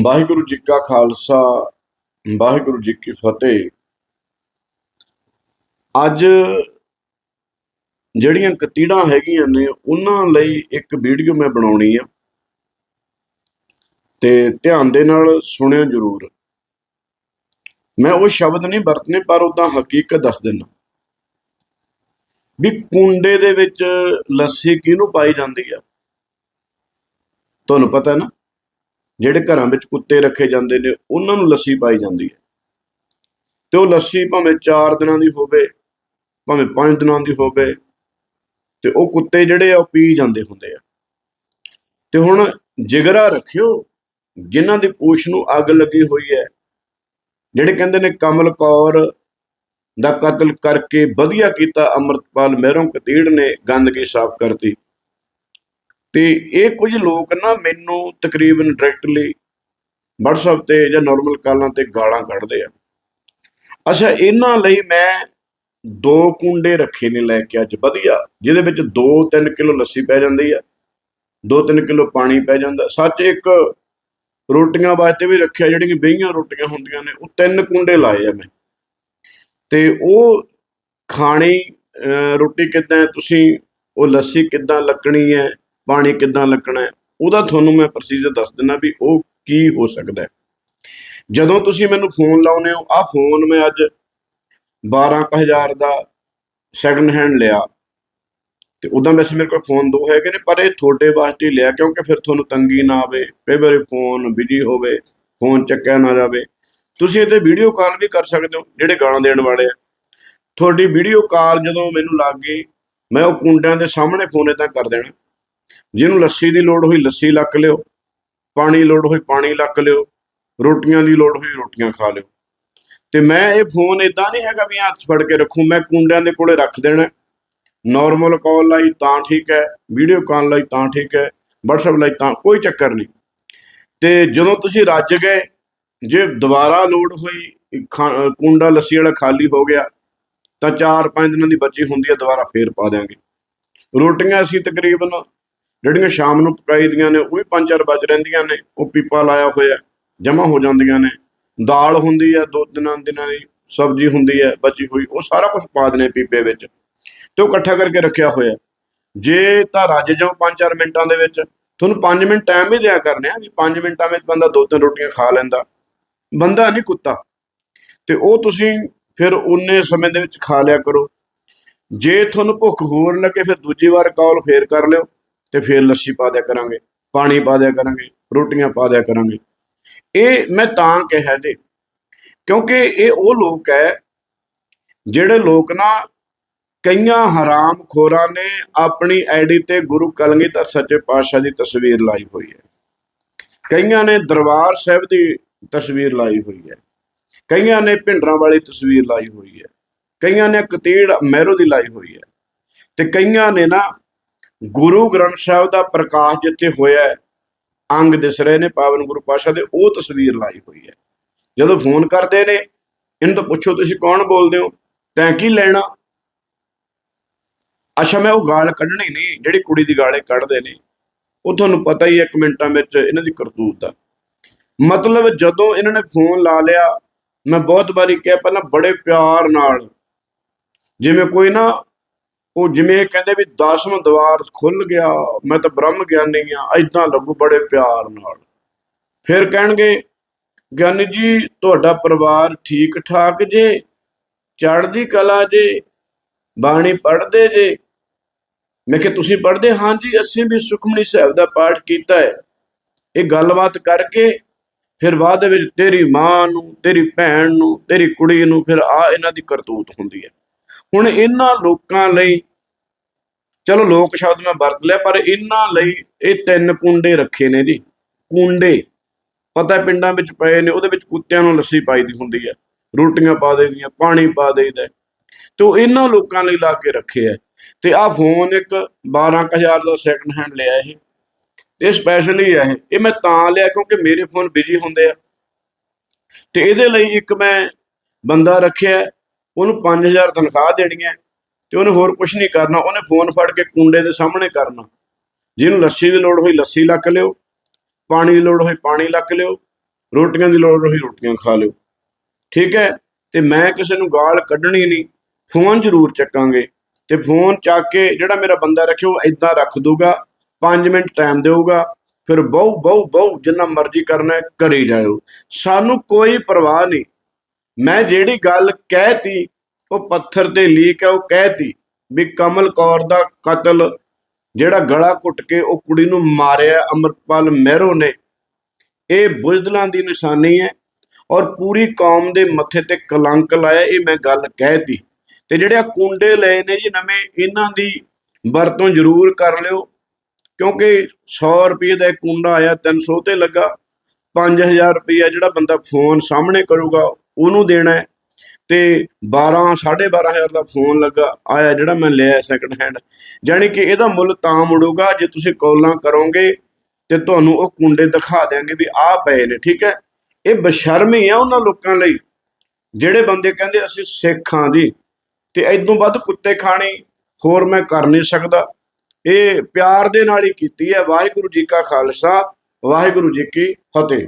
ਵਾਹਿਗੁਰੂ ਜੀ ਕਾ ਖਾਲਸਾ, ਵਾਹਿਗੁਰੂ ਜੀ ਕੀ ਫਤਿਹ। ਅੱਜ ਜਿਹੜੀਆਂ ਕਤੀੜਾਂ ਹੈਗੀਆਂ ਨੇ, ਉਹਨਾਂ ਲਈ ਇੱਕ ਵੀਡੀਓ ਮੈਂ ਬਣਾਉਣੀ ਆ। ਤੇ ਧਿਆਨ ਦੇ ਨਾਲ ਸੁਣਿਓ ਜਰੂਰ। ਮੈਂ ਉਹ ਸ਼ਬਦ ਨਹੀਂ ਵਰਤਨੇ, ਪਰ ਉਦਾਂ ਹਕੀਕਤ ਦੱਸ ਦਿੰਦਾ ਵੀ ਕੁੰਡੇ ਦੇ ਵਿੱਚ ਲੱਸੀ ਕਿਹਨੂੰ ਪਾਈ ਜਾਂਦੀ ਆ? ਤੁਹਾਨੂੰ ਪਤਾ ਨਾ? ਜਿਹੜੇ ਘਰਾਂ ਵਿੱਚ ਕੁੱਤੇ ਰੱਖੇ ਜਾਂਦੇ ਨੇ, ਉਹਨਾਂ ਨੂੰ ਲੱਸੀ ਪਾਈ ਜਾਂਦੀ ਹੈ। ਤੇ ਉਹ ਲੱਸੀ ਭਾਵੇਂ 4 ਦਿਨਾਂ ਦੀ ਹੋਵੇ, ਭਾਵੇਂ 5 ਦਿਨਾਂ ਦੀ ਹੋਵੇ, ਤੇ ਉਹ ਕੁੱਤੇ ਜਿਹੜੇ ਆ, ਉਹ ਪੀ ਜਾਂਦੇ ਹੁੰਦੇ ਆ। ਤੇ ਹੁਣ ਜਿਗਰਾ ਰੱਖਿਓ, ਜਿਨ੍ਹਾਂ ਦੀ ਪੂਛ ਨੂੰ ਅੱਗ ਲੱਗੀ ਹੋਈ ਹੈ, ਜਿਹੜੇ ਕਹਿੰਦੇ ਨੇ ਕਮਲ ਕੌਰ ਦਾ ਕਤਲ ਕਰਕੇ ਵਧੀਆ ਕੀਤਾ, ਅਮਰਤਪਾਲ ਮਹਿਰੋਂ ਕਤੀੜ ਨੇ ਗੰਦਗੀ ਸਾਫ਼ ਕਰਤੀ। ਤੇ ਇਹ ਕੁਝ ਲੋਕ ਨਾ ਮੈਨੂੰ ਤਕਰੀਬਨ ਡਾਇਰੈਕਟਲੀ WhatsApp ਤੇ ਜਾਂ ਨਾਰਮਲ ਕਾਲਾਂ ਤੇ ਗਾਲਾਂ ਕੱਢਦੇ ਆ। ਅੱਛਾ, ਇਹਨਾਂ ਲਈ ਮੈਂ ਦੋ ਕੁੰਡੇ ਰੱਖੇ ਨੇ ਲੈ ਕੇ ਅੱਜ, ਵਧੀਆ। ਜਿਹਦੇ ਵਿੱਚ 2-3 ਕਿਲੋ ਲੱਸੀ ਪੈ ਜਾਂਦੀ ਆ 2-3 ਕਿਲੋ ਪਾਣੀ ਪੈ ਜਾਂਦਾ। ਸੱਚ ਇੱਕ ਰੋਟੀਆਂ ਵਾਸਤੇ ਵੀ ਰੱਖਿਆ, ਜਿਹੜੀਆਂ ਬਈਆਂ ਰੋਟੀਆਂ ਹੁੰਦੀਆਂ ਨੇ, ਉਹ ਤਿੰਨ ਕੁੰਡੇ ਲਾਏ ਆ ਮੈਂ। ਤੇ ਉਹ ਖਾਣੀ ਰੋਟੀ ਕਿੱਦਾਂ, ਤੁਸੀਂ, ਉਹ ਲੱਸੀ ਕਿੱਦਾਂ ਲੱਕਣੀ ਹੈ ਪਾਣੀ ਕਿੱਦਾਂ ਲੱਗਣਾ ਹੈ, ਉਹਦਾ ਤੁਹਾਨੂੰ ਮੈਂ ਪ੍ਰੋਸੀਜਰ ਦੱਸ ਦਿੰਦਾ ਵੀ ਉਹ ਕੀ ਹੋ ਸਕਦਾ ਹੈ। ਜਦੋਂ ਤੁਸੀਂ ਮੈਨੂੰ ਫੋਨ ਲਾਉਨੇ ਹੋ, ਆਹ ਫੋਨ ਮੈਂ ਅੱਜ 12000 ਦਾ ਸੈਕੰਡ ਹੈਂਡ ਲਿਆ। ਤੇ ਉਦਾਂ ਵੈਸੇ ਮੇਰੇ ਕੋਲ ਫੋਨ ਦੋ ਹੈਗੇ ਨੇ, ਪਰ ਇਹ ਤੁਹਾਡੇ ਵਾਸਤੇ ਲਿਆ, ਕਿਉਂਕਿ ਫਿਰ ਤੁਹਾਨੂੰ ਤੰਗੀ ਨਾ ਆਵੇ, ਕਈ ਵਾਰੀ ਫੋਨ ਬਿਜ਼ੀ ਹੋਵੇ ਫੋਨ ਚੱਕਿਆ ਨਾ ਜਾਵੇ। ਤੁਸੀਂ ਇਹਤੇ ਵੀਡੀਓ ਕਾਲ ਵੀ ਕਰ ਸਕਦੇ ਹੋ, ਜਿਹੜੇ ਗਾਣਾ ਦੇਣ ਵਾਲੇ ਆ। ਤੁਹਾਡੀ ਵੀਡੀਓ ਕਾਲ ਜਦੋਂ ਮੈਨੂੰ ਲੱਗ ਗਈ, ਮੈਂ ਉਹ ਕੁੰਡਿਆਂ ਦੇ ਸਾਹਮਣੇ ਫੋਨ ਇਦਾਂ ਕਰ ਦੇਣਾ। ਜਿਹਨੂੰ ਲੱਸੀ ਦੀ ਲੋੜ ਹੋਈ ਲੱਸੀ ਲੱਕ ਲਿਓ, ਪਾਣੀ ਲੋੜ ਹੋਈ ਪਾਣੀ ਲੱਕ ਲਿਓ, ਰੋਟੀਆਂ ਦੀ ਲੋੜ ਹੋਈ ਰੋਟੀਆਂ ਖਾ ਲਿਓ। ਤੇ ਮੈਂ ਇਹ ਫੋਨ ਇਦਾਂ ਨਹੀਂ ਹੈਗਾ ਵੀ ਹੱਥ ਫੜ ਕੇ ਰੱਖੂ, ਮੈਂ ਕੁੰਡਿਆਂ ਦੇ ਕੋਲੇ ਰੱਖ ਦੇਣਾ। ਨਾਰਮਲ ਕਾਲ ਲਈ ਤਾਂ ਠੀਕ ਹੈ ਵੀਡੀਓ ਕਾਲ ਲਈ ਤਾਂ ਠੀਕ ਹੈ, WhatsApp ਲਈ ਤਾਂ ਕੋਈ ਚੱਕਰ ਨਹੀਂ। ਤੇ ਜਦੋਂ ਤੁਸੀਂ ਰੱਜ ਗਏ, ਜੇ ਦੁਬਾਰਾ ਲੋਡ ਹੋਈ, ਖਾ- ਕੁੰਡਾ ਲੱਸੀ ਵਾਲਾ ਖਾਲੀ ਹੋ ਗਿਆ, ਤਾਂ 4-5 ਦਿਨਾਂ ਦੀ ਬਚੀ ਹੁੰਦੀ ਹੈ, ਦੁਬਾਰਾ ਫੇਰ ਪਾ ਦਿਆਂਗੇ। ਰੋਟੀਆਂ ਅਸੀਂ ਤਕਰੀਬਨ ਜਿਹੜੀਆਂ ਸ਼ਾਮ ਨੂੰ ਪਕਾਈ ਦੀਆਂ ਨੇ, ਉਹ ਵੀ 5-4 ਬਚ ਰਹਿੰਦੀਆਂ ਨੇ, ਉਹ ਪੀਪਾ ਲਾਇਆ ਹੋਇਆ ਜਮਾ ਹੋ ਜਾਂਦੀਆਂ ਨੇ। ਦਾਲ ਹੁੰਦੀ ਹੈ, ਦੋ ਦਿਨਾਂ ਦਿਨਾਂ ਦੀ ਸਬਜ਼ੀ ਹੁੰਦੀ ਹੈ, ਬਚੀ ਹੋਈ, ਉਹ ਸਾਰਾ ਕੁਝ ਪਾ ਦਨੇ ਪੀਪੇ ਵਿੱਚ ਤੇ ਉਹ ਇਕੱਠਾ ਕਰਕੇ ਰੱਖਿਆ ਹੋਇਆ। ਜੇ ਤਾਂ ਰੱਜ ਜਾਓ 5-4 ਮਿੰਟਾਂ ਦੇ ਵਿੱਚ, ਤੁਹਾਨੂੰ 5 ਮਿੰਟ ਟਾਈਮ ਵੀ ਦਿਆ ਕਰਨੇ ਆ, ਵੀ 5 ਮਿੰਟਾਂ ਵਿੱਚ ਬੰਦਾ ਦੋ ਤਿੰਨ ਰੋਟੀਆਂ ਖਾ ਲੈਂਦਾ। ਬੰਦਾ ਨਹੀਂ ਕੁੱਤਾ। ਤੇ ਉਹ ਤੁਸੀਂ ਫਿਰ ਉਨੇ ਸਮੇਂ ਦੇ ਵਿੱਚ ਖਾ ਲਿਆ ਕਰੋ। ਜੇ ਤੁਹਾਨੂੰ ਭੁੱਖ ਹੋਰ ਲੱਗੇ, ਫਿਰ ਦੂਜੀ ਵਾਰ ਕਾਲ ਫੇਰ ਕਰ ਲਿਓ। ਤੇ ਫਿਰ ਲੱਸੀ ਪਾ ਦਿਆ ਕਰਾਂਗੇ, ਪਾਣੀ ਪਾ ਦਿਆ ਕਰਾਂਗੇ, ਰੋਟੀਆਂ ਪਾ ਦਿਆ ਕਰਾਂਗੇ। ਇਹ ਮੈਂ ਤਾਂ ਕਿਹਾ ਜੇ, ਕਿਉਂਕਿ ਇਹ ਉਹ ਲੋਕ ਹੈ ਜਿਹੜੇ ਲੋਕ ਨਾ ਕਈਆਂ ਹਰਾਮ ਖੋਰਾਂ ਨੇ ਆਪਣੀ ਆਈਡੀ ਤੇ ਗੁਰੂ ਕਲਗੀਧਰ ਸੱਚੇ ਪਾਤਸ਼ਾਹ ਦੀ ਤਸਵੀਰ ਲਾਈ ਹੋਈ ਹੈ। ਕਈਆਂ ਨੇ ਦਰਬਾਰ ਸਾਹਿਬ ਦੀ ਤਸਵੀਰ ਲਾਈ ਹੋਈ ਹੈ। ਕਈਆਂ ਨੇ ਭਿੰਡਰਾਂ ਵਾਲੀ ਤਸਵੀਰ ਲਾਈ ਹੋਈ ਹੈ। ਕਈਆਂ ਨੇ ਕਤੀੜ ਮਹਿਰੋ ਦੀ ਲਾਈ ਹੋਈ ਹੈ। ਤੇ ਕਈਆਂ ਨੇ ਨਾ ਗੁਰੂ ਗ੍ਰੰਥ ਸਾਹਿਬ ਦਾ ਪ੍ਰਕਾਸ਼ ਜਿੱਥੇ ਹੋਇਆ ਅੰਗ ਦਿਸ ਰਹੇ ਨੇ ਪਾਵਨ ਗੁਰੂ ਪਾਸ਼ਾ ਦੇ, ਉਹ ਤਸਵੀਰ ਲਾਈ ਹੋਈ ਹੈ। ਜਦੋਂ ਫੋਨ ਕਰਦੇ ਨੇ, ਇਹਨਾਂ ਤੋਂ ਪੁੱਛੋ ਤੁਸੀਂ ਕੌਣ ਬੋਲਦੇ ਹੋ? ਤੈਂ ਕੀ ਲੈਣਾ? ਅੱਛਾ, ਮੈਂ ਉਹ ਗਾਲ ਕੱਢਣੀ ਨਹੀਂ, ਜਿਹੜੀ ਕੁੜੀ ਦੀ ਗਾਲੇ ਕੱਢਦੇ ਨੇ। ਉਹ ਤੁਹਾਨੂੰ ਪਤਾ ਹੀ ਹੈ, ਇੱਕ ਮਿੰਟਾਂ ਵਿੱਚ ਇਹਨਾਂ ਦੀ ਕਰਤੂਤ ਦਾ। ਮਤਲਬ ਜਦੋਂ ਇਹਨਾਂ ਨੇ ਫੋਨ ਲਾ ਲਿਆ, ਮੈਂ ਬਹੁਤ ਵਾਰੀ ਕਿਹਾ, ਪਹਿਲਾਂ ਬੜੇ ਪਿਆਰ ਨਾਲ, ਜਿਵੇਂ ਕੋਈ ਨਾ ਉਹ ਜਿਵੇਂ ਇਹ ਕਹਿੰਦੇ ਵੀ 10ਵਾਂ ਦਵਾਰ ਖੁੱਲ ਗਿਆ, ਮੈਂ ਤਾਂ ਬ੍ਰਹਮ ਗਿਆਨੀ ਆ ਐਦਾਂ ਲੱਗੂ ਬੜੇ ਪਿਆਰ ਨਾਲ। ਫਿਰ ਕਹਿਣਗੇ, ਗਿਆਨੀ ਜੀ, ਤੁਹਾਡਾ ਪਰਿਵਾਰ ਠੀਕ ਠਾਕ ਜੇ? ਚੜ੍ਹਦੀ ਕਲਾ ਜੇ? ਬਾਣੀ ਪੜ੍ਹਦੇ ਜੇ? ਮੈਂ ਕਿ ਤੁਸੀਂ ਪੜ੍ਹਦੇ? ਹਾਂ ਜੀ, ਅਸੀਂ ਵੀ ਸੁਖਮਨੀ ਸਾਹਿਬ ਦਾ ਪਾਠ ਕੀਤਾ ਹੈ। ਇਹ ਗੱਲਬਾਤ ਕਰਕੇ ਫਿਰ ਬਾਅਦ ਵਿੱਚ ਤੇਰੀ ਮਾਂ ਨੂੰ, ਤੇਰੀ ਭੈਣ ਨੂੰ, ਤੇਰੀ ਕੁੜੀ ਨੂੰ ਫਿਰ ਆ ਇਹਨਾਂ ਦੀ ਕਰਤੂਤ ਹੁੰਦੀ ਹੈ। ਹੁਣ ਇਹਨਾਂ ਲੋਕਾਂ ਲਈ, ਚਲੋ ਲੋਕ ਸ਼ਬਦ ਮੈਂ ਵਰਤ ਲਿਆ, ਪਰ ਇਹਨਾਂ ਲਈ ਇਹ ਤਿੰਨ ਕੁੰਡੇ ਰੱਖੇ ਨੇ ਜੀ। ਕੁੰਡੇ, ਪਤਾ ਪਿੰਡਾਂ ਵਿੱਚ ਪਏ ਨੇ, ਉਹਦੇ ਵਿੱਚ ਕੁੱਤਿਆਂ ਨੂੰ ਲੱਸੀ ਪਾਈ ਦੀ ਹੁੰਦੀ ਹੈ, ਰੋਟੀਆਂ ਪਾ ਦੇਈਦੀਆਂ ਪਾਣੀ ਪਾ ਦੇਈਦਾ ਤੇ ਉਹ ਇਹਨਾਂ ਲੋਕਾਂ ਲਈ ਲਾ ਕੇ ਰੱਖੇ ਆ। ਤੇ ਆਹ ਫੋਨ ਇੱਕ 12000 ਦਾ ਸੈਕੰਡ ਹੈਂਡ ਲਿਆ ਇਹ। ਇਹ ਸਪੈਸ਼ਲੀ ਹੈ ਇਹ। ਮੈਂ ਤਾਂ ਲਿਆ ਕਿਉਂਕਿ ਮੇਰੇ ਫੋਨ ਬਿਜ਼ੀ ਹੁੰਦੇ ਆ। ਤੇ ਇਹਦੇ ਲਈ ਇੱਕ ਮੈਂ ਬੰਦਾ ਰੱਖਿਆ। ਉਹਨੂੰ 5000 ਤਨਖਾਹ ਦੇਣੀ ਹੈ ਤੇ ਉਹਨੇ ਹੋਰ ਕੁਝ ਨਹੀਂ ਕਰਨਾ ਉਹਨੇ ਫੋਨ ਫੜ ਕੇ ਕੁੰਡੇ ਦੇ ਸਾਹਮਣੇ ਕਰਨਾ। ਜਿਹਨੂੰ ਲੱਸੀ ਦੀ ਲੋੜ ਹੋਈ ਲੱਸੀ ਲੱਕ ਲਿਓ ਪਾਣੀ ਦੀ ਲੋੜ ਹੋਈ ਪਾਣੀ ਲੱਕ ਲਿਓ ਰੋਟੀਆਂ ਦੀ ਲੋੜ ਹੋਈ ਰੋਟੀਆਂ ਖਾ ਲਿਓ। ਠੀਕ ਹੈ? ਤੇ ਮੈਂ ਕਿਸੇ ਨੂੰ ਗਾਲ ਕੱਢਣੀ ਨਹੀਂ ਫੋਨ ਜ਼ਰੂਰ ਚੱਕਾਂਗੇ। ਤੇ ਫੋਨ ਚੱਕ ਕੇ ਜਿਹੜਾ ਮੇਰਾ ਬੰਦਾ ਰੱਖਿਓ ਉਹ ਇਦਾਂ ਰੱਖ ਦੂਗਾ 5 ਮਿੰਟ ਟਾਈਮ ਦੇਊਗਾ ਫਿਰ ਬਹੁ ਬਹੁ ਬਹੁ ਜਿੰਨਾ ਮਰਜ਼ੀ ਕਰਨਾ ਹੈ, ਕਰੀ ਜਾਇਓ। ਸਾਨੂੰ ਕੋਈ ਪਰਵਾਹ ਨਹੀਂ। ਮੈਂ ਜਿਹੜੀ ਗੱਲ ਕਹਿਤੀ, ਉਹ ਪੱਥਰ ਤੇ ਲੀਕ ਹੈ, ਉਹ ਕਹਿਤੀ ਵੀ ਕਮਲ ਕੌਰ ਦਾ ਕਤਲ ਜਿਹੜਾ ਗਲਾ ਘੁੱਟ ਕੇ ਉਹ ਕੁੜੀ ਨੂੰ ਮਾਰਿਆ ਅਮਰਪਾਲ ਮਹਿਰੋ ਨੇ, ਇਹ ਬੁਝਦਲਾਂ ਦੀ ਨਿਸ਼ਾਨੀ ਹੈ ਔਰ ਪੂਰੀ ਕੌਮ ਦੇ ਮੱਥੇ ਤੇ ਕਲੰਕ ਲਾਇਆ, ਇਹ ਮੈਂ ਗੱਲ ਕਹਿਤੀ। ਤੇ ਜਿਹੜੇ ਆ ਕੁੰਡੇ ਲਏ ਨੇ ਜੀ ਨਵੇਂ, ਇਹਨਾਂ ਦੀ ਵਰਤੋਂ ਜ਼ਰੂਰ ਕਰ ਲਿਓ, ਕਿਉਂਕਿ 100 ਰੁਪਏ ਦਾ ਇੱਕ ਕੁੰਡਾ ਆਇਆ 300 ਤੇ ਲੱਗਾ 5000 ਰੁਪਏ ਜਿਹੜਾ ਬੰਦਾ ਫੋਨ ਸਾਹਮਣੇ ਕਰੂਗਾ ਉਹਨੂੰ ਦੇਣਾ ਹੈ। ਤੇ 12 12500 ਦਾ ਫੋਨ ਲੱਗਾ, ਆਇਆ ਜਿਹੜਾ ਮੈਂ ਲਿਆ ਸੈਕੰਡ ਹੈਂਡ ਯਾਨੀ ਕਿ ਇਹਦਾ ਮੁੱਲ ਤਾਂ ਮੁੜੂਗਾ ਜੇ ਤੁਸੀਂ ਕਾਲਾਂ ਕਰੋਗੇ ਤੇ ਤੁਹਾਨੂੰ ਉਹ ਕੁੰਡੇ ਦਿਖਾ ਦਿਆਂਗੇ ਵੀ ਆਹ ਪਏ ਨੇ, ਠੀਕ ਹੈ? ਇਹ ਬਸ਼ਰਮੀ ਆ ਉਹਨਾਂ ਲੋਕਾਂ ਲਈ। ਜਿਹੜੇ ਬੰਦੇ ਕਹਿੰਦੇ ਅਸੀਂ ਸਿੱਖਾਂ ਦੀ ਜੀ ਤੇ ਐਦੋਂ ਵੱਧ ਕੁੱਤੇ ਖਾਣੇ, ਹੋਰ ਮੈਂ ਕਰ ਨਹੀਂ ਸਕਦਾ। ਇਹ ਪਿਆਰ ਦੇ ਨਾਲ ਹੀ ਕੀਤੀ ਹੈ। ਵਾਹਿਗੁਰੂ ਜੀ ਕਾ ਖਾਲਸਾ, ਵਾਹਿਗੁਰੂ ਜੀ ਕੀ ਫਤਿਹ।